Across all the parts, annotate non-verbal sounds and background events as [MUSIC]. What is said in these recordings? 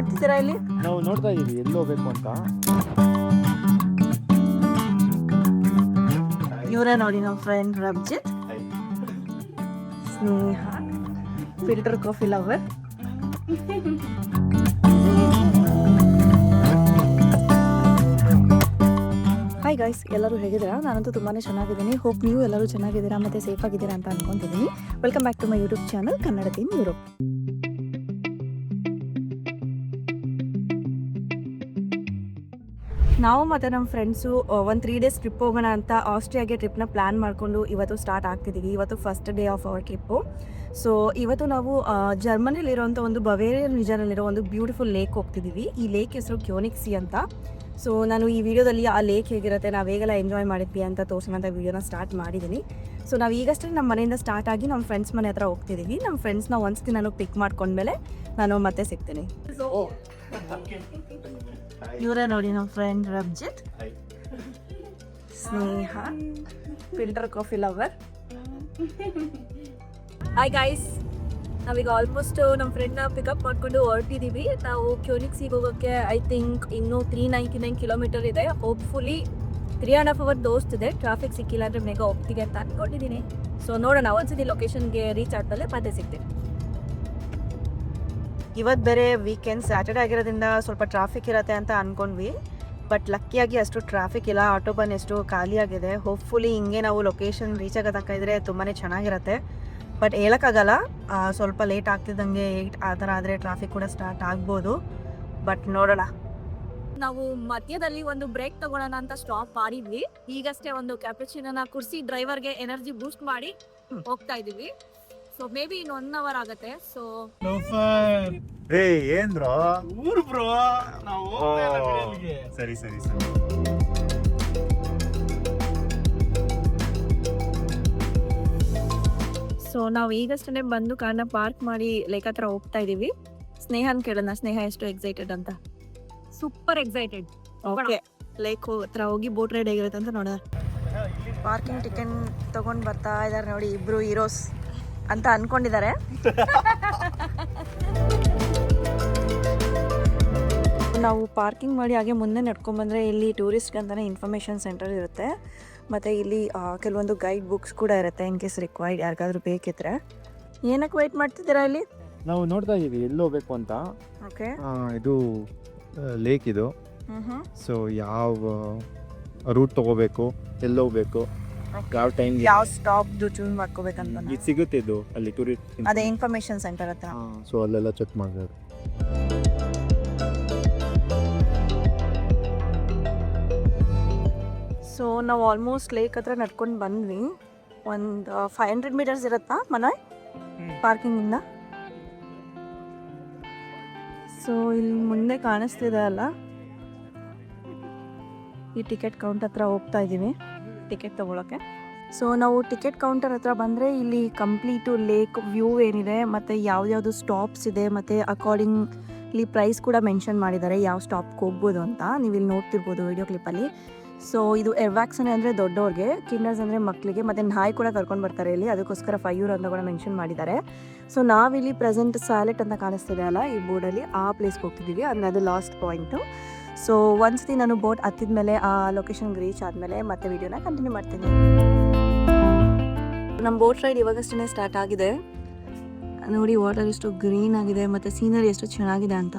ಮಾಡ್ತಿದ್ದೀರಾ ಇಲ್ಲಿ? ನಾವು ನೋಡ್ತಾ ಇದೀವಿ ಎಲ್ಲಿ ಹೋಗ್ಬೇಕು ಅಂತ. ಇವರೇ ನೋಡಿ ನಮ್ಮ friend Rabjit Sneha filter coffee lover hi guys ಎಲ್ಲರೂ ಹೇಗಿದ್ದೀರಾ? ನಾನಂತೂ ತುಂಬಾ ಚೆನ್ನಾಗಿದ್ದೀನಿ. ಹೋಪ್ ನೀವು ಎಲ್ಲರೂ ಚೆನ್ನಾಗಿದ್ದೀರಾ ಮತ್ತು ಸೇಫ್ ಆಗಿದ್ದೀರಾ ಅಂತ ಅನ್ಕೊಂತಿದ್ದೀನಿ. Welcome back to my YouTube channel Kannada team Europe ನಾವು ಮತ್ತೆ ನಮ್ಮ ಫ್ರೆಂಡ್ಸು ಒಂದು ತ್ರೀ ಡೇಸ್ ಟ್ರಿಪ್ ಹೋಗೋಣ ಅಂತ ಆಸ್ಟ್ರಿಯಾಗೆ ಟ್ರಿಪ್ನ ಪ್ಲ್ಯಾನ್ ಮಾಡಿಕೊಂಡು ಇವತ್ತು ಸ್ಟಾರ್ಟ್ ಆಗ್ತಿದ್ದೀವಿ ಇವತ್ತು first day of our trip so ಇವತ್ತು ನಾವು ಜರ್ಮನಿಲಿರೋಂಥ ಒಂದು ಬವೇರಿಯನ್ ರೀಜನಲ್ಲಿರೋ ಒಂದು ಬ್ಯೂಟಿಫುಲ್ ಲೇಕ್ ಹೋಗ್ತಿದ್ದೀವಿ ಈ ಲೇಕ್ ಹೆಸರು ಕ್ಯೋನಿಕ್ಸಿ ಅಂತ. ಸೊ ನಾನು ಈ ವಿಡಿಯೋದಲ್ಲಿ ಆ ಲೇಕ್ ಹೇಗಿರುತ್ತೆ ನಾವು ಹೇಗೆಲ್ಲ ಎಂಜಾಯ್ ಮಾಡಿದ್ವಿ ಅಂತ ತೋರ್ಸೋಣ ಅಂತ ವಿಡಿಯೋನ ಸ್ಟಾರ್ಟ್ ಮಾಡಿದ್ದೀನಿ ಸೊ ನಾವು ಈಗಷ್ಟೇ ನಮ್ಮ ಮನೆಯಿಂದ ಸ್ಟಾರ್ಟ್ ಆಗಿ ನಮ್ಮ ಫ್ರೆಂಡ್ಸ್ ಮನೆ ಹತ್ರ ಹೋಗ್ತಿದ್ದೀವಿ ನಮ್ಮ ಫ್ರೆಂಡ್ಸ್ನ ಒಂದ್ಸತಿ ನಾನು ಪಿಕ್ ಮಾಡ್ಕೊಂಡ್ಮೇಲೆ ನಾನು ಮತ್ತೆ ಸಿಗ್ತೀನಿ. ಇವರೇ ನೋಡಿ ನಮ್ಮ friend Rabjit Sneha. Filter coffee lover hi guys ನಾವೀಗ ಆಲ್ಮೋಸ್ಟ್ ನಮ್ಮ ಫ್ರೆಂಡ್ನ ಪಿಕಪ್ ಮಾಡ್ಕೊಂಡು ಹೊರಟಿದ್ದೀವಿ ನಾವು ಕ್ಯೂನಿಕ್ಸಿಗೆ ಹೋಗೋಕ್ಕೆ ಐ ಥಿಂಕ್ ಇನ್ನೂ ತ್ರೀ ನೈಂಟಿ ನೈನ್ ಕಿಲೋಮೀಟರ್ ಇದೆ hopefully three and half hour ದೋಸ್ತಿದೆ traffic ಸಿಕ್ಕಿಲ್ಲ ಅಂದರೆ ಮೇಗ ಹೋಗ್ತೀವಿ ಅಂತ ಅಂದ್ಕೊಂಡಿದ್ದೀನಿ ಸೊ ನೋಡೋಣ. ಒಂದ್ಸತಿ ಲೊಕೇಶನ್ಗೆ ರೀಚ್ ಆದಮೇಲೆ ಮತ್ತೆ ಸಿಗ್ತೀನಿ. ಇವತ್ತು ಬೇರೆ ವೀಕೆಂಡ್ ಸ್ಯಾಟರ್ಡೆ ಆಗಿರೋದ್ರಿಂದ ಸ್ವಲ್ಪ ಟ್ರಾಫಿಕ್ ಇರತ್ತೆ ಅಂತ ಅಂದ್ಕೊಂಡ್ವಿ ಬಟ್ ಲಕ್ಕಿಯಾಗಿ ಅಷ್ಟು ಟ್ರಾಫಿಕ್ ಇಲ್ಲ. ಆಟೋ ಬನ್ ಎಷ್ಟು ಖಾಲಿಯಾಗಿದೆ ಹೋಪ್ಫುಲಿ ಹಿಂಗೆ ನಾವು ಲೊಕೇಶನ್ ರೀಚ್ ಆಗೋ ತನಕ ಇದ್ದರೆ ತುಂಬಾ ಚೆನ್ನಾಗಿರತ್ತೆ. ಬಟ್ ಹೇಳೋಕ್ಕಾಗಲ್ಲ ಸ್ವಲ್ಪ ಲೇಟ್ ಆಗ್ತಿದ್ದಂಗೆ ಏಟ್ ಆ ಥರ ಆದರೆ ಟ್ರಾಫಿಕ್ ಕೂಡ ಸ್ಟಾರ್ಟ್ ಆಗ್ಬೋದು. ಬಟ್ ನೋಡೋಣ. ನಾವು ಮಧ್ಯದಲ್ಲಿ ಒಂದು ಬ್ರೇಕ್ ತಗೊಳ್ಳೋಣ ಅಂತ ಸ್ಟಾಪ್ ಮಾಡಿದ್ವಿ. ಈಗಷ್ಟೇ ಒಂದು ಕ್ಯಾಪಚಿನ ಕುರ್ಸಿ ಡ್ರೈವರ್ಗೆ ಎನರ್ಜಿ ಬೂಸ್ಟ್ ಮಾಡಿ ಹೋಗ್ತಾ ಇದೀವಿ ಸೊ ಮೇ ಬಿ ಇನ್ನು ಒನ್ ಅವರ್ ಆಗುತ್ತೆ ಸೊ ಏ ಏನ್ ಬ್ರೋ? ಊರು ಬ್ರೋ? ನಾವು. ಸರಿ ಸರಿ ಸರಿ. ಸೊ ನಾವು ಈಗಷ್ಟೇ ಬಂದು ಕಾರ್ನ ಪಾರ್ಕ್ ಮಾಡಿ ಲೈಕ್ ಹತ್ರ ಹೋಗ್ತಾ ಇದೀವಿ. ಸ್ನೇಹನ್ ಕೇಳೋಣ. ಸ್ನೇಹ ಎಷ್ಟು ಎಕ್ಸೈಟೆಡ್ ಅಂತ? ಸೂಪರ್ ಎಕ್ಸೈಟೆಡ್ ಓಕೆ ಲೈಕ್ ಹತ್ರ ಹೋಗಿ ಬೋಟ್ ರೈಡ್ ಆಗಿರುತ್ತೆ ಅಂತ ನೋಡೋಣ. ಪಾರ್ಕಿಂಗ್ ಟಿಕೆಟ್ ತಗೊಂಡ್ ಬರ್ತಾ ಇದಾರೆ ನೋಡಿ ಇಬ್ರು ಹೀರೋಸ್ ಅಂತ ಅನ್ಕೊಂಡಿದ್ದಾರೆ. [LAUGHS] ನಾವು ಪಾರ್ಕಿಂಗ್ ಮಾಡಿ ಹಾಗೆ ಮುಂದೆ ನಡ್ಕೊಂಡ್ಬಂದರೆ ಇಲ್ಲಿ ಟೂರಿಸ್ಟ್ ಅಂತಾನೆ ಇನ್ಫಾರ್ಮೇಷನ್ ಸೆಂಟರ್ ಇರುತ್ತೆ. ಮತ್ತೆ ಇಲ್ಲಿ ಕೆಲವೊಂದು ಗೈಡ್ ಬುಕ್ಸ್ ಕೂಡ ಇರುತ್ತೆ ಇನ್ ಕೇಸ್ ರಿಕ್ವೈರ್ಡ್ ಯಾರಿಗಾದ್ರೂ ಬೇಕಿದ್ರೆ. ಏನಕ್ಕೆ ವೆಯ್ಟ್ ಮಾಡ್ತಿದ್ದೀರಾ ಇಲ್ಲಿ? ನಾವು ನೋಡ್ತಾ ಇದ್ದೀವಿ ಎಲ್ಲಿ ಹೋಗ್ಬೇಕು ಅಂತ. ಓಕೆ ಆ, ಇದು ಲೇಕ್ ಇದು. ಸೊ ಯಾವ ರೂಟ್ ತಗೋಬೇಕು ಎಲ್ಲಿ ಹೋಗ್ಬೇಕು? ಯಾವ ಟೈಮ್ ಯಾವ ಸ್ಟಾಪ್ದು ಚೂಸ್ ಮಾಡ್ಕೋಬೇಕಂತ ಇದು ಸಿಗುತ್ತೆ ಇದು ಅಲ್ಲಿ ಟೂರಿಸ್ಟ್ ಅದೇ ಇನ್ಫಾರ್ಮೇಶನ್ ಸೆಂಟರ್ ಹತ್ರ. ಸೊ ಅಲ್ಲೆಲ್ಲ ಚೆಕ್ ಮಾಡ್ಬೋದು. ಸೊ ನಾವು ಆಲ್ಮೋಸ್ಟ್ ಲೇಕ್ ಹತ್ರ ನಡ್ಕೊಂಡು ಬಂದ್ವಿ. ಒಂದು ಫೈವ್ ಹಂಡ್ರೆಡ್ ಮೀಟರ್ಸ್ ಇರುತ್ತಾ ಮನೆ? ಪಾರ್ಕಿಂಗಿಂದ ಸೊ ಇಲ್ಲಿ ಮುಂದೆ ಕಾಣಿಸ್ತಿದೆ ಅಲ್ಲ? ಈ ಟಿಕೆಟ್ ಕೌಂಟ್ ಹತ್ರ ಹೋಗ್ತಾ ಇದ್ದೀವಿ. ಟಿಕೆಟ್ ತೊಗೊಳಕ್ಕೆ. ಸೊ ನಾವು ಟಿಕೆಟ್ ಕೌಂಟರ್ ಹತ್ರ ಬಂದರೆ ಇಲ್ಲಿ ಕಂಪ್ಲೀಟು ಲೇಕ್ ವ್ಯೂ ಏನಿದೆ, ಮತ್ತು ಯಾವ್ದಾವುದು ಸ್ಟಾಪ್ಸ್ ಇದೆ, ಮತ್ತು ಅಕಾರ್ಡಿಂಗ್ ಇಲ್ಲಿ ಪ್ರೈಸ್ ಕೂಡ ಮೆನ್ಷನ್ ಮಾಡಿದ್ದಾರೆ, ಯಾವ ಸ್ಟಾಪ್ಗೆ ಹೋಗ್ಬೋದು ಅಂತ. ನೀವು ಇಲ್ಲಿ ನೋಡ್ತಿರ್ಬೋದು ವಿಡಿಯೋ ಕ್ಲಿಪ್ಪಲ್ಲಿ ಸೊ ಇದು ಎರ್ವ್ಯಾಕ್ಸನ್ ಅಂದರೆ ದೊಡ್ಡವ್ರಿಗೆ ಕಿಂಡರ್ಸ್ ಅಂದರೆ ಮಕ್ಕಳಿಗೆ ಮತ್ತು ನಾಯಿ ಕೂಡ ಕರ್ಕೊಂಡು ಬರ್ತಾರೆ ಇಲ್ಲಿ. ಅದಕ್ಕೋಸ್ಕರ ಫೈವ್ ಅಂತ ಕೂಡ ಮೆನ್ಷನ್ ಮಾಡಿದ್ದಾರೆ. ಸೊ ನಾವಿಲ್ಲಿ ಪ್ರೆಸೆಂಟ್ ಸ್ಯಾಲೆಟ್ ಅಂತ ಕಾಣಿಸ್ತಿದೆ ಅಲ್ಲ, ಈ ಬೋರ್ಡಲ್ಲಿ ಆ ಪ್ಲೇಸ್ಗೆ ಹೋಗ್ತಿದ್ದೀವಿ. ಅಂದರೆ ಅದು ಲಾಸ್ಟ್ ಪಾಯಿಂಟು ಸೊ ಒಂದ್ಸತಿ ನಾನು ಬೋಟ್ ಹತ್ತಿದ ಮೇಲೆ ಆ ಲೊಕೇಶನ್ಗೆ ರೀಚ್ ಆದಮೇಲೆ ಮತ್ತೆ ವಿಡಿಯೋನ ಕಂಟಿನ್ಯೂ ಮಾಡ್ತೀನಿ ನಮ್ಮ ಬೋಟ್ ರೈಡ್ ಇವಾಗಷ್ಟೇ ಸ್ಟಾರ್ಟ್ ಆಗಿದೆ ನೋಡಿ ವಾಟರ್ ಎಷ್ಟು ಗ್ರೀನ್ ಆಗಿದೆ ಮತ್ತು ಸೀನರಿ ಎಷ್ಟು ಚೆನ್ನಾಗಿದೆ ಅಂತ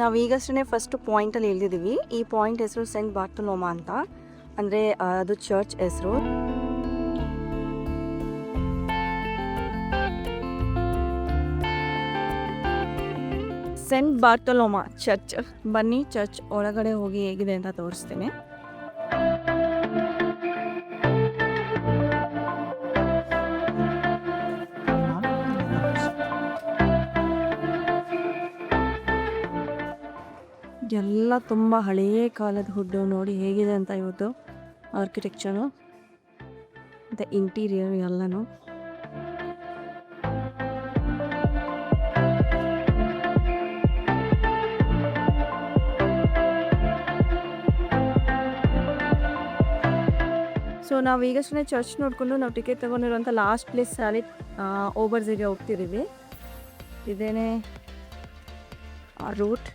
ನಾವು ಈಗಷ್ಟೇ ಫಸ್ಟ್ ಪಾಯಿಂಟಲ್ಲಿ ಇಳಿದಿದ್ದೀವಿ. ಈ ಪಾಯಿಂಟ್ ಹೆಸರು ಸೆಂಟ್ ಬಾರ್ತಲೋಮಾ ಅಂತ. ಅಂದರೆ ಅದು ಚರ್ಚ್ ಹೆಸರು. ಸೆಂಟ್ ಬಾರ್ತಲೋಮಾ ಚರ್ಚ್ ಬನ್ನಿ ಚರ್ಚ್ ಒಳಗಡೆ ಹೋಗಿ ಹೇಗಿದೆ ಅಂತ ತೋರಿಸ್ತೀನಿ. ಎಲ್ಲ ತುಂಬ ಹಳೆಯ ಕಾಲದ ಹುಡ್ಡು ನೋಡಿ ಹೇಗಿದೆ ಅಂತ ಇವತ್ತು ಆರ್ಕಿಟೆಕ್ಚರು ಮತ್ತು ಇಂಟೀರಿಯರ್ ಎಲ್ಲನೂ. ಸೊ ನಾವು ಈಗಷ್ಟೇ ಚರ್ಚ್ ನೋಡಿಕೊಂಡು ನಾವು ಟಿಕೆಟ್ ತೊಗೊಂಡಿರುವಂಥ ಲಾಸ್ಟ್ ಪ್ಲೇಸ್ ಅಲ್ಲಿ ಓಬರ್ಸಿಗೆ ಹೋಗ್ತಿದ್ದೀವಿ ಇದೇನೆ ರೂಟ್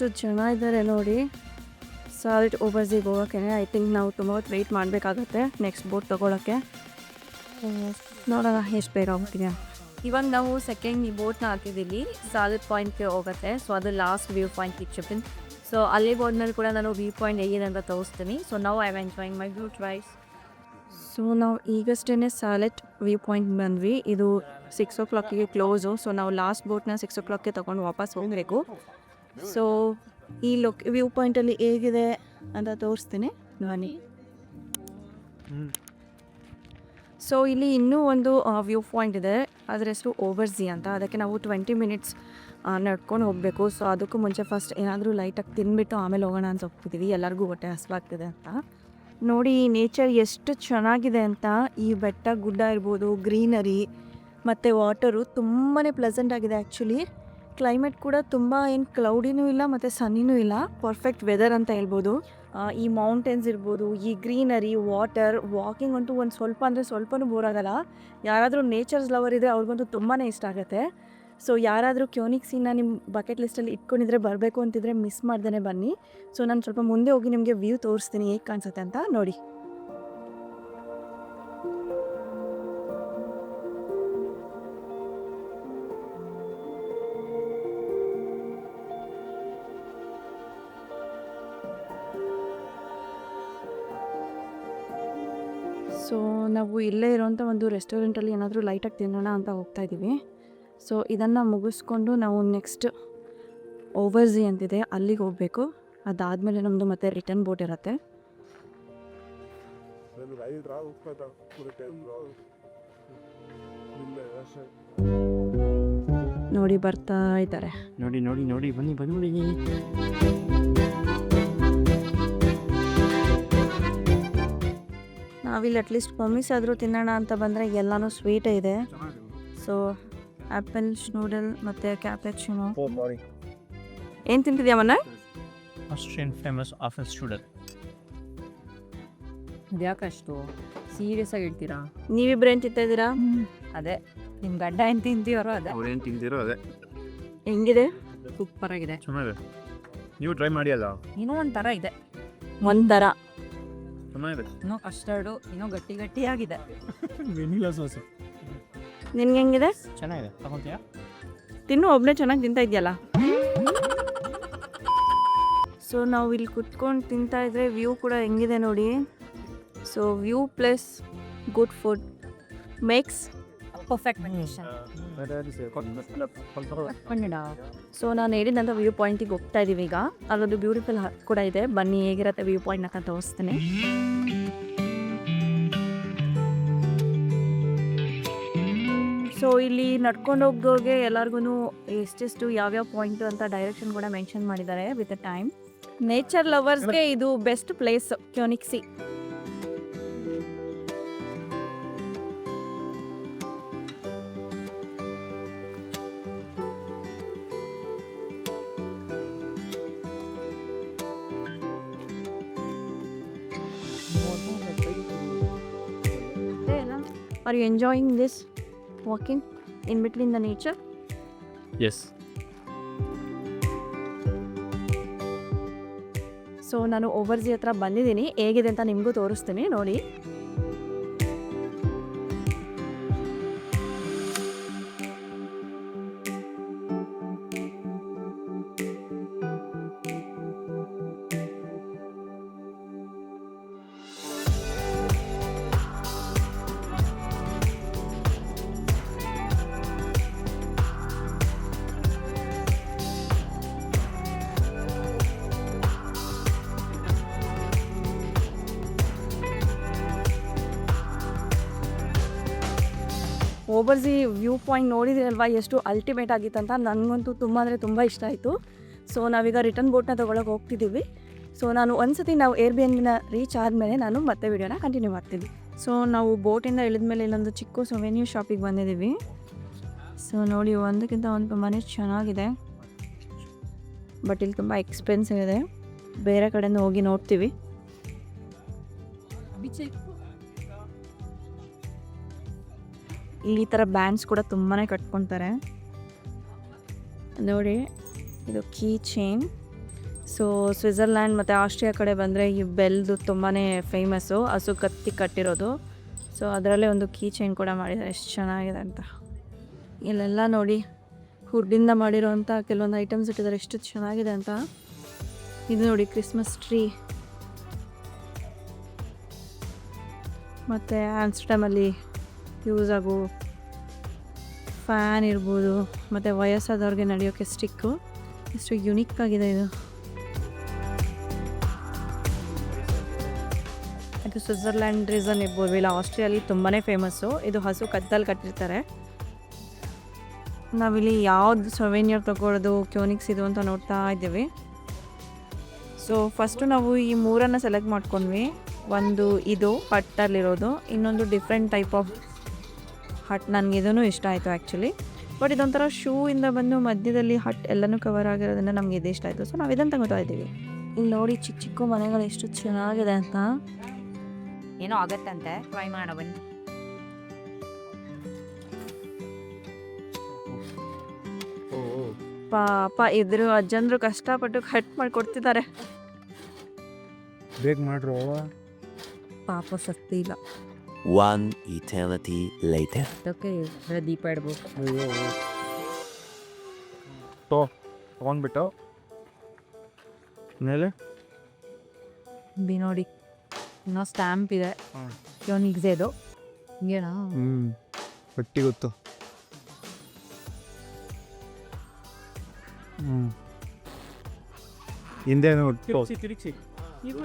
ಎಷ್ಟು ಜನ ಇದ್ದಾರೆ ನೋಡಿ. ಸಾಲಿಡ್ ಓಬರ್ಸಿಗೆ ಹೋಗೋಕ್ಕೆ ಐ ಥಿಂಕ್ ನಾವು ತುಂಬ ಹೊತ್ತು ವೆಯ್ಟ್ ಮಾಡಬೇಕಾಗತ್ತೆ ನೆಕ್ಸ್ಟ್ ಬೋಟ್ ತೊಗೊಳಕ್ಕೆ. ನೋಡೋಣ ಎಷ್ಟು ಬೇಗ ಹೋಗ್ತೀನಿ ಇವಾಗ ನಾವು ಸೆಕೆಂಡ್ ಈ ಬೋಟ್ನ ಹಾಕಿದ್ದೀವಿ. ಸಾಲಿಡ್ ಪಾಯಿಂಟ್ಗೆ ಹೋಗುತ್ತೆ. ಸೊ ಅದು ಲಾಸ್ಟ್ ವ್ಯೂ ಪಾಯಿಂಟ್ ಕಿಚ್ಚಪಿನ್ ಸೊ ಅಲ್ಲಿ ಹೋದ್ಮೇಲೆ ಕೂಡ ನಾನು ವ್ಯೂ ಪಾಯಿಂಟ್ ಹೇಗಿದೆ ಅಂತ ತೋರಿಸ್ತೀನಿ. ಸೊ ನಾವು I am enjoying my view tries so ನಾವು ಈಗಷ್ಟೇ ಸಾಲೆಟ್ ವ್ಯೂ ಪಾಯಿಂಟ್ ಬಂದ್ವಿ. ಇದು ಸಿಕ್ಸ್ ಓ ಕ್ಲಾಕಿಗೆ ಕ್ಲೋಸು ಸೊ ನಾವು ಲಾಸ್ಟ್ ಬೋಟ್ನ ಸಿಕ್ಸ್ ಓ ಕ್ಲಾಕ್ಗೆ ತೊಗೊಂಡು ವಾಪಸ್ ಹೋಗಬೇಕು. ಸೊ ಈ ಲೊಕ್ ವ್ಯೂ ಪಾಯಿಂಟಲ್ಲಿ ಹೇಗಿದೆ ಅಂತ ತೋರಿಸ್ತೀನಿ. ಧ್ವನಿ. ಸೊ ಇಲ್ಲಿ ಇನ್ನೂ ಒಂದು ವ್ಯೂ ಪಾಯಿಂಟ್ ಇದೆ. ಅದರ ಹೆಸರು ಓವರ್ಜಿ ಅಂತ. ಅದಕ್ಕೆ ನಾವು ಟ್ವೆಂಟಿ ಮಿನಿಟ್ಸ್ ನಡ್ಕೊಂಡು ಹೋಗಬೇಕು. ಸೊ ಅದಕ್ಕೂ ಮುಂಚೆ ಫಸ್ಟ್ ಏನಾದರೂ ಲೈಟಾಗಿ ತಿನ್ಬಿಟ್ಟು ಆಮೇಲೆ ಹೋಗೋಣ ಅಂತ ಹೋಗ್ತಿದ್ದೀವಿ ಎಲ್ಲರಿಗೂ ಹೊಟ್ಟೆ ಹಸ್ವಾಗ್ತಿದೆ ಅಂತ. ನೋಡಿ ಈ ನೇಚರ್ ಎಷ್ಟು ಚೆನ್ನಾಗಿದೆ ಅಂತ. ಈ ಬೆಟ್ಟ ಗುಡ್ಡ ಇರ್ಬೋದು ಗ್ರೀನರಿ ಮತ್ತು ವಾಟರು ತುಂಬಾ ಪ್ಲೆಸೆಂಟ್ ಆಗಿದೆ ಆ್ಯಕ್ಚುಲಿ ಕ್ಲೈಮೇಟ್ ಕೂಡ ತುಂಬ ಏನು ಕ್ಲೌಡಿನೂ ಇಲ್ಲ ಮತ್ತು ಸನ್ನಿನೂ ಇಲ್ಲ. ಪರ್ಫೆಕ್ಟ್ ವೆದರ್ ಅಂತ ಹೇಳ್ಬೋದು. ಈ ಮೌಂಟೇನ್ಸ್ ಇರ್ಬೋದು, ಈ ಗ್ರೀನರಿ ವಾಟರ್ ವಾಕಿಂಗ್ ಅಂತೂ ಒಂದು ಸ್ವಲ್ಪ ಅಂದರೆ ಸ್ವಲ್ಪನೂ ಬೋರ್ ಆಗಲ್ಲ. ಯಾರಾದರೂ ನೇಚರ್ಸ್ ಲವರ್ ಇದ್ದರೆ ಅವ್ರಿಗಂತೂ ತುಂಬಾ ಇಷ್ಟ ಆಗುತ್ತೆ. ಸೊ ಯಾರಾದರೂ ಕ್ಯೋನಿಕ್ ಸೀನ ನಿಮ್ಮ ಬಕೆಟ್ ಲಿಸ್ಟಲ್ಲಿ ಇಟ್ಕೊಂಡಿದ್ರೆ ಬರಬೇಕು ಅಂತಿದ್ರೆ ಮಿಸ್ ಮಾಡ್ದೇ ಬನ್ನಿ. ಸೊ ನಾನು ಸ್ವಲ್ಪ ಮುಂದೆ ಹೋಗಿ ನಿಮಗೆ ವ್ಯೂ ತೋರಿಸ್ತೀನಿ, ಹೇಗೆ ಕಾಣಿಸುತ್ತೆ ಅಂತ ನೋಡಿ. ಸೊ ನಾವು ಇಲ್ಲೇ ಇರೋಂಥ ಒಂದು ರೆಸ್ಟೋರೆಂಟಲ್ಲಿ ಏನಾದರೂ ಲೈಟಾಗಿ ತಿನ್ನೋಣ ಅಂತ ಹೋಗ್ತಾ ಇದ್ದೀವಿ. ಸೊ ಇದನ್ನು ಮುಗಿಸ್ಕೊಂಡು ನಾವು ನೆಕ್ಸ್ಟ್ ಓವರ್ಸಿ ಅಂತಿದೆ ಅಲ್ಲಿಗೆ ಹೋಗಬೇಕು. ಅದಾದಮೇಲೆ ನಮ್ಮದು ಮತ್ತೆ ರಿಟರ್ನ್ ಬೋಟ್ ಇರುತ್ತೆ. ನೋಡಿ ಬರ್ತಾ ಇದ್ದಾರೆ. ನೋಡಿ ನೋಡಿ ನೋಡಿ ಬನ್ನಿ ಬನ್ನಿ ನಾವಿಲ್ಲಿ ಅಟ್ಲೀಸ್ಟ್ ಪೊಮಿಸ್ ಆದರೂ ತಿನ್ನೋಣ ಅಂತ ಬಂದರೆ ಎಲ್ಲನೂ ಸ್ವೀಟ್ ಇದೆ. ಸೊ ಆ್ಯಪಲ್ ನೂಡಲ್ ಮತ್ತು ಕ್ಯಾಪೆಚಿನೋ ಏನು ತಿಂತಿದ್ಯಾಮನ್ನ ಆಸ್ಟ್ರಿಯನ್ ಫೇಮಸ್ ಆಫೀಸ್ ಸ್ಟೂಡೆಂಟ್ ಅದ್ಯಾಕಷ್ಟು ಸೀರಿಯಸ್ ಆಗಿ ಇಡ್ತೀರಾ ನೀವಿಬ್ರು ಏನು ತಿಂತಾ ಇದ್ದೀರಾ? ಅದೇ ನಿಮ್ಮ ಗಡ್ಡ ಏನು ತಿಂತೀವರೋ ಅದೇ. ಅವ್ರೇನು ತಿಂದಿರೋ ಅದೇ. ಹೆಂಗಿದೆ? ಸೂಪರ್ ಆಗಿದೆ. ಚೆನ್ನಾಗಿದೆ. ನೀವು ಟ್ರೈ ಮಾಡಿ ಅಲ್ಲ? ಏನೋ ಒಂಥರ ಇದೆ. ಒಂಥರ. ಚೆನ್ನಾಗಿದೆ ಇನ್ನೂ ಕಸ್ಟರ್ಡು ಇನ್ನೂ ಗಟ್ಟಿ ಗಟ್ಟಿಯಾಗಿದೆ. Vanilla sauce. ನಿನ್ಗೆ ಹೆಂಗಿದೆ? ಚೆನ್ನಾಗಿದೆ. ತಗೊಂತೀಯಾ? ತಿನ್ನು ಒಬ್ಬನೇ ಚೆನ್ನಾಗಿ ತಿಂತಾ ಇದೆಯಲ್ಲ? ಸೊ ನಾವು ಇಲ್ಲಿ ಕುತ್ಕೊಂಡು ತಿಂತಾ ಇದ್ರೆ ವ್ಯೂ ಕೂಡ ಹೆಂಗಿದೆ ನೋಡಿ. So view plus good food makes perfect condition Kannada so ನಾನು ಹೇಳಿದಂಥ ವ್ಯೂ ಪಾಯಿಂಟಿಗೆ ಹೋಗ್ತಾ ಇದ್ದೀವಿ ಈಗ. ಅದೊಂದು ಬ್ಯೂಟಿಫುಲ್ ಕೂಡ ಇದೆ. ಬನ್ನಿ ಹೇಗಿರತ್ತೆ ವ್ಯೂ ಪಾಯಿಂಟ್ ಅಂತ ತೋರಿಸ್ತೀನಿ. ಸೊ ಇಲ್ಲಿ ನಡ್ಕೊಂಡು ಹೋಗೋಗೆ ಎಲ್ಲರಿಗೂ ಎಷ್ಟೆಷ್ಟು ಯಾವ್ಯಾವ ಪಾಯಿಂಟ್ ಅಂತ ಡೈರೆಕ್ಷನ್ ಕೂಡ ಮೆನ್ಷನ್ ಮಾಡಿದ್ದಾರೆ ವಿತ್ ಟೈಮ್ ನೇಚರ್ ಲವರ್ಸ್ಗೆ ಇದು best place Königssee Are you enjoying this walking in between the nature? Yes so ನಾನು ಓವರ್ಜಿ ಹತ್ರ ಬಂದಿದ್ದೀನಿ ಹೇಗಿದೆ ಅಂತ ನಿಮಗೂ ತೋರಿಸ್ತೀನಿ ನೋಡಿ ಓಬರ್ಸಿ ವ್ಯೂ ಪಾಯಿಂಟ್ ನೋಡಿದಿರಲ್ವಾ, ಎಷ್ಟು ಅಲ್ಟಿಮೇಟ್ ಆಗಿತ್ತು ಅಂತ ನನಗಂತೂ ತುಂಬ ಅಂದರೆ ತುಂಬ ಇಷ್ಟ ಆಯಿತು. ಸೊ ನಾವೀಗ ರಿಟರ್ನ್ ಬೋಟ್ನ ತೊಗೊಳಕ್ಕೆ ಹೋಗ್ತಿದ್ದೀವಿ. ಸೊ ನಾನು ಒಂದ್ಸತಿ ನಾವು ಏರ್ ಬಿ ಎನ್ನ ರೀಚ್ ಆದಮೇಲೆ ನಾನು ಮತ್ತೆ ವಿಡಿಯೋನ ಕಂಟಿನ್ಯೂ ಮಾಡ್ತೀನಿ. ಸೊ ನಾವು ಬೋಟಿಂದ ಇಳಿದ್ಮೇಲೆ ಇಲ್ಲೊಂದು ಚಿಕ್ಕ ಸೊವೆನ್ಯೂ ಶಾಪಿಗೆ ಬಂದಿದ್ದೀವಿ. ಸೊ ನೋಡಿ ಒಂದಕ್ಕಿಂತ ಒಂದು ತುಂಬಾ ಚೆನ್ನಾಗಿದೆ. ಬಟ್ ಇಲ್ಲಿ ತುಂಬ ಎಕ್ಸ್ಪೆನ್ಸಿವ್ ಇದೆ. ಬೇರೆ ಕಡೆಯಿಂದ ಹೋಗಿ ನೋಡ್ತೀವಿ. ಇಲ್ಲಿ ಈ ಥರ ಬ್ಯಾಂಡ್ಸ್ ಕೂಡ ತುಂಬಾ ಕಟ್ಕೊತಾರೆ. ನೋಡಿ, ಇದು ಕೀ ಚೈನ್ ಸೊ ಸ್ವಿಟ್ಜರ್ಲ್ಯಾಂಡ್ ಮತ್ತು ಆಸ್ಟ್ರಿಯಾ ಕಡೆ ಬಂದರೆ ಈ ಬೆಲ್ದು ತುಂಬಾ ಫೇಮಸ್ಸು ಹಸು ಕತ್ತಿ ಕಟ್ಟಿರೋದು. ಸೊ ಅದರಲ್ಲೇ ಒಂದು ಕೀ ಚೈನ್ ಕೂಡ ಮಾಡಿದ್ದಾರೆ. ಎಷ್ಟು ಚೆನ್ನಾಗಿದೆ ಅಂತ. ಇಲ್ಲೆಲ್ಲ ನೋಡಿ ಹುಡ್ಡಿಂದ ಮಾಡಿರೋವಂಥ ಕೆಲವೊಂದು ಐಟಮ್ಸ್ ಇಟ್ಟಿದ್ದಾರೆ. ಎಷ್ಟು ಚೆನ್ನಾಗಿದೆ ಅಂತ. ಇದು ನೋಡಿ ಕ್ರಿಸ್ಮಸ್ ಟ್ರೀ ಮತ್ತು ಆಮ್ಸ್ಟಮಲ್ಲಿ ಯೂಸ್ ಆಗೋ ಫ್ಯಾನ್ ಇರ್ಬೋದು, ಮತ್ತು ವಯಸ್ಸಾದವ್ರಿಗೆ ನಡೆಯೋಕ್ಕೆ ಸ್ಟಿಕ್ಕು ಎಷ್ಟು ಯುನಿಕ್ ಆಗಿದೆ ಇದು. ಇದು ಸ್ವಿಟ್ಜರ್ಲ್ಯಾಂಡ್ ರೀಸನ್ ಇರ್ಬೋದು. ಇಲ್ಲ ಆಸ್ಟ್ರಿಯಲ್ಲಿ ತುಂಬಾ ಫೇಮಸ್ಸು ಇದು ಹಸು ಕತ್ತಲ್ಲಿ ಕಟ್ಟಿರ್ತಾರೆ. ನಾವಿಲ್ಲಿ ಯಾವ್ದು ಸೊವೆನಿಯರ್ ತಗೊಳ್ಳೋದು ಕ್ಯೂನಿಕ್ಸ್ ಇದು ಅಂತ ನೋಡ್ತಾ ಇದ್ದೀವಿ. ಸೊ ಫಸ್ಟು ನಾವು ಈ ಮೂರನ್ನು ಸೆಲೆಕ್ಟ್ ಮಾಡ್ಕೊಂಡ್ವಿ. ಒಂದು ಇದು, ಪಟ್ಟಲ್ಲಿರೋದು. ಇನ್ನೊಂದು ಡಿಫ್ರೆಂಟ್ ಟೈಪ್ ಆಫ್ ಹಟ್ ನನಗೆ ಇದೂ ಇಷ್ಟ ಆಯಿತು ಆ್ಯಕ್ಚುಲಿ ಬಟ್ ಇದೊಂಥರ ಶೂ ಇಂದ ಬಂದು ಮಧ್ಯದಲ್ಲಿ ಹಟ್ ಎಲ್ಲನೂ ಕವರ್ ಆಗಿರೋದ್ರಿಂದ ನಮ್ಗೆ ಇದು ಇಷ್ಟ ಆಯಿತು. ಸೊ ನಾವು ಇದನ್ನು ತಗೋತಾ ಇದ್ದೀವಿ. ಇಲ್ಲಿ ನೋಡಿ ಚಿಕ್ಕ ಚಿಕ್ಕ ಮನೆಗಳು ಎಷ್ಟು ಚೆನ್ನಾಗಿದೆ ಅಂತ. ಏನೋ ಆಗತ್ತಂತೆ. ಟ್ರೈ ಮಾಡ ಬನ್ನಿ. ಪಾಪ ಇದ್ರು ಅಜ್ಜಂದ್ರು ಕಷ್ಟಪಟ್ಟು ಕಟ್ ಮಾಡಿ ಕೊಡ್ತಿದ್ದಾರೆ ಬೇಗ ಮಾಡ್ರು ಪಾಪ ಸತ್ತಿಲ್ಲ ಇಲ್ಲ. One eternity later. Okay Deepa ಅಯ್ಯೋ. ತೋ ತೊಗೊಂಡ್ಬಿಟ್ಟು. ಮೇಲೆ ಬಿ ನೋಡಿ. ಇನ್ನೂ ಸ್ಟ್ಯಾಂಪ್ ಇದೆ. ಹಾಂ. ಕ್ಯೋನಿಕ್ಸ್ ಇದು. ಹಿಂಗೇನಾ? ಹ್ಞೂ ಗಟ್ಟಿ ಗೊತ್ತು. ಹ್ಞೂ ಹಿಂದೆ ತಿರುಗಿಸಿ ನೀವು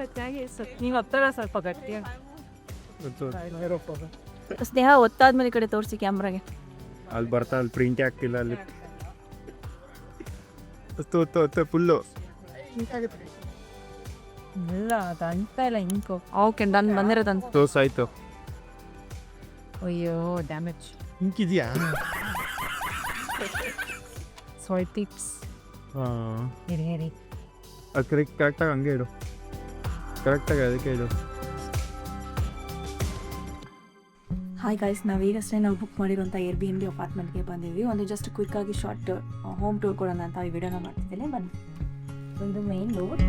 ನೀವು ಹತ್ತಿರ ಸ್ವಲ್ಪ ಗಟ್ಟಿ ಗೊತ್ತು. ಸ್ನೇಹ ಒತ್ತಾದ್ಮೇಲೆ ಈ ಕಡೆ ತೋರಿಸಿ ಕ್ಯಾಮ್ರಾಗೆ ಅಲ್ಲಿ ಬರ್ತಾ ಅಲ್ಲಿ ಪ್ರಿಂಟ್ ಆಗ್ತಿಲ್ಲ ಅಲ್ಲಿ ಹೊತ್ತು ಹೊತ್ತು ಹೊತ್ತು ಫುಲ್ಲು ಇಲ್ಲ ಅದು ಅಂತ ಇಲ್ಲ ಇಂಕು ಓಕೆ ನಾನು ಬಂದಿರೋದು ಅಂತ ತೋರ್ಸ್ ಆಯ್ತು ಅಯ್ಯೋ ಡ್ಯಾಮೇಜ್ ಹಿಂಗಿದ್ಯಾ ಸಾಯ್ ಟಿಪ್ಸ್ ಹಾಂ ಹೇರಿ ಹೇರಿ ಅದು ಕರೆಕ್ಟ್ ಕರೆಕ್ಟಾಗಿ ಹಂಗೆ ಇಡು ಕರೆಕ್ಟಾಗಿ ಅದಕ್ಕೆ ಇಡು ಹಾಯ್ ಗಾಯ್ಸ್ ನಾವು ಈಗಷ್ಟೇ ನಾವು ಬುಕ್ ಮಾಡಿರುವಂಥ ಏರ್ ಬಿ ಎನ್ ಬಿ ಅಪಾರ್ಟ್ಮೆಂಟ್ಗೆ ಬಂದಿದ್ವಿ ಒಂದು ಜಸ್ಟ್ ಕ್ವಿಕ್ಕಾಗಿ ಶಾರ್ಟ್ ಹೋಮ್ ಟೂರ್ ಕೊಡೋಣ ಅಂತ ಈ ವಿಡಿಯೋನ ಮಾಡ್ತಿದ್ದೇನೆ. ಬನ್ನಿ. ಒಂದು ಮೇನ್ ಡೋರ್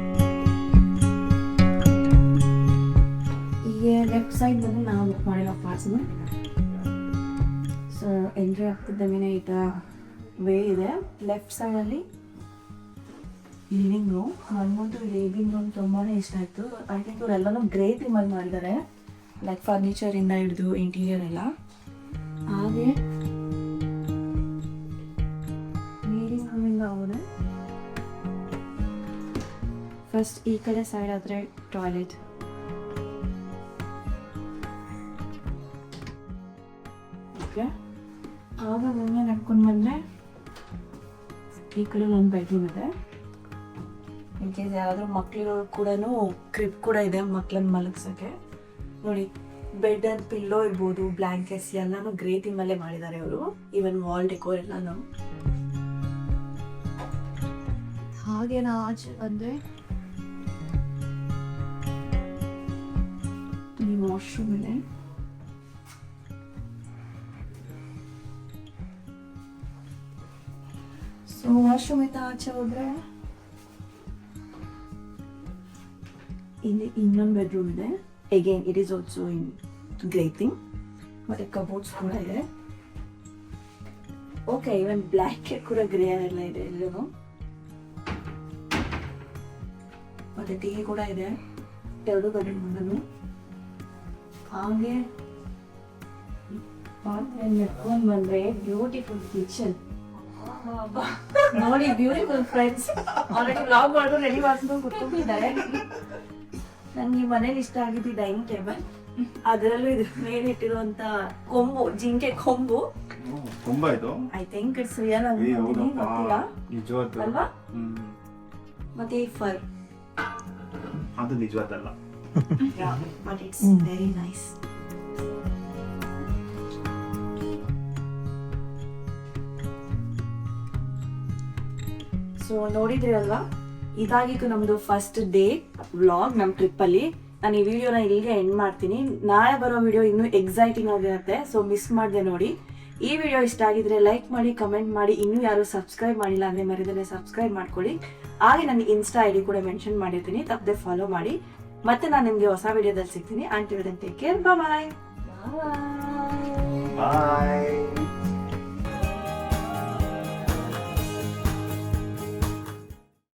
ಈಗ ಲೆಫ್ಟ್ ಸೈಡ್ ನಾವು ಬುಕ್ ಮಾಡಿರೋ ಅಪಾರ್ಟ್ಮೆಂಟ್ ಸೊ ಎಂಟ್ರಿ ಆಗ್ತಿದ್ದ ಈ ಥರ ವೇ ಇದೆ. ಲೆಫ್ಟ್ ಸೈಡಲ್ಲಿ ಲಿವಿಂಗ್ ರೂಮ್ ನನಗಂತೂ ಲಿವಿಂಗ್ ರೂಮ್ ತುಂಬಾ ಇಷ್ಟ ಆಯಿತು. ಐ ಥಿಂಕ್ ಇವರೆಲ್ಲನೂ ಗ್ರೇ ಥೀಮಲ್ಲಿ ಮಾಡಿದ್ದಾರೆ. ಲೈಕ್ ಫರ್ನಿಚರಿಂದ ಹಿಡಿದು ಇಂಟೀರಿಯರ್ ಎಲ್ಲ. ಹಾಗೆ ನೀರಿನ ರೂಮಿಂದ ಫಸ್ಟ್ ಈ ಕಡೆ ಸೈಡ್ ಆದರೆ ಟಾಯ್ಲೆಟ್ ಓಕೆ ಆಗ ಮುಂದೆ ನಡ್ಕೊಂಡು ಬಂದರೆ ಈ ಕಡೆ ಒಂದು ಬೆಡ್ರೂಮ್ ಇದೆ. ಇನ್ ಕೇಸ್ ಯಾರಾದರೂ ಮಕ್ಕಳಿರೋರು ಕೂಡ ಕ್ರಿಪ್ ಕೂಡ ಇದೆ ಮಕ್ಕಳನ್ನ ಮಲಗ್ಸೋಕ್ಕೆ. ನೋಡಿ ಬೆಡ್ ಅಂಡ್ ಪಿಲ್ಲೋ ಇರ್ಬೋದು ಬ್ಲಾಂಕೆಟ್ಸ್ ಎಲ್ಲಾನು ಗ್ರೇ ಥೀಮಲ್ಲೇ ಮಾಡಿದ್ದಾರೆ ಅವರು. ಈವನ್ ವಾಲ್ ಡೆಕೋರ್ ಎಲ್ಲಾನು. ಹಾಗೆ ನಾಜ್ ಆಚೆ ಬಂದ್ರೆ ಈ ವಾಶ್ರೂಮ್ ಇದೆ ಸೊ ವಾಶ್ರೂಮ್ ಇಂದ ಆಚೆ ಹೋದ್ರೆ? ಇಲ್ಲಿ ಇನ್ನೊಂದು ಬೆಡ್ರೂಮ್ ಇದೆ. Again it is also in grey thing ಮತ್ತೆ ಕಬೋರ್ಡ್ಸ್ ಕೂಡ ಇದೆ ಓಕೆ and ಕೂಡ ಗ್ರೇ ಎಲ್ಲ ಇದೆ ಎಲ್ಲೂ ಮತ್ತೆ ಟಿವಿ ಕೂಡ ಇದೆ ಎರಡು ಬೆಡ್ರೂಮ್ ಮುಂದನು ಹಾಗೆ ನೆಟ್ಕೊಂಡು ಬಂದ್ರೆ ಬ್ಯೂಟಿಫುಲ್ ಕಿಚನ್ ನೋಡಿ ಬ್ಯೂಟಿಫುಲ್ ಫ್ರೆಂಡ್ಸ್ ಆಲ್ರೆಡಿ ಬ್ಲಾಗ್ ಮಾಡೋದು ರೆಡಿ ಮಾಡ್ಕೊಂಡು ಕುತ್ಕೊಂಡಿದ್ದಾರೆ ನಂಗೆ ಈ ಮನೇಲಿ ಇಷ್ಟ ಆಗಿದ್ದು ಡೈನಿಂಗ್ ಟೇಬಲ್ ಅದರಲ್ಲೂ ಇದು ಮೇಲೆ ಇಟ್ಟಿರುವಂತ ಕೊಂಬು ಜಿಂಕೆ ಕೊಂಬು. ತುಂಬಾ ಇದು? ಐ ಥಿಂಕ್ ಇಟ್ಸ್ ರಿಯಲ್ ಗೊತ್ತಿಲ್ಲ? ಅಲ್ವಾ? ಮತ್ತೆ ಈ ಫರ್. ಅದು ನಿಜವಾದಲ್ಲ. But it's very nice so ನೋಡಿದ್ರಿ ಅಲ್ವಾ? ಇದಾಗಿತ್ತು ನಮ್ದು ಫಸ್ಟ್ ಡೇ ವ್ಲಾಗ್ ನಮ್ಮ ಟ್ರಿಪ್ಪಲ್ಲಿ ನಾನು ಈ ವಿಡಿಯೋನ ಇಲ್ಲಿಗೆ ಎಂಡ್ ಮಾಡ್ತೀನಿ. ನಾಳೆ ಬರೋ ವಿಡಿಯೋ ಇನ್ನೂ ಎಕ್ಸೈಟಿಂಗ್ ಆಗಿರುತ್ತೆ ಸೊ ಮಿಸ್ ಮಾಡಿದೆ ನೋಡಿ. ಈ ವಿಡಿಯೋ ಇಷ್ಟ ಆಗಿದ್ರೆ ಲೈಕ್ ಮಾಡಿ ಕಮೆಂಟ್ ಮಾಡಿ. ಇನ್ನೂ ಯಾರು ಸಬ್ಸ್ಕ್ರೈಬ್ ಮಾಡಿಲ್ಲ ಅಂದರೆ ಮರಿದೇ ಸಬ್ಸ್ಕ್ರೈಬ್ ಮಾಡ್ಕೊಳ್ಳಿ. ಹಾಗೆ ನನ್ನ ಇನ್ಸ್ಟಾ ಐ ಡಿ ಕೂಡ ಮೆನ್ಷನ್ ಮಾಡಿರ್ತೀನಿ, ತಪ್ಪದೆ ಫಾಲೋ ಮಾಡಿ. ಮತ್ತೆ ನಾನು ನಿಮಗೆ ಹೊಸ ವಿಡಿಯೋದಲ್ಲಿ ಸಿಗ್ತೀನಿ. Aunty take care bye bye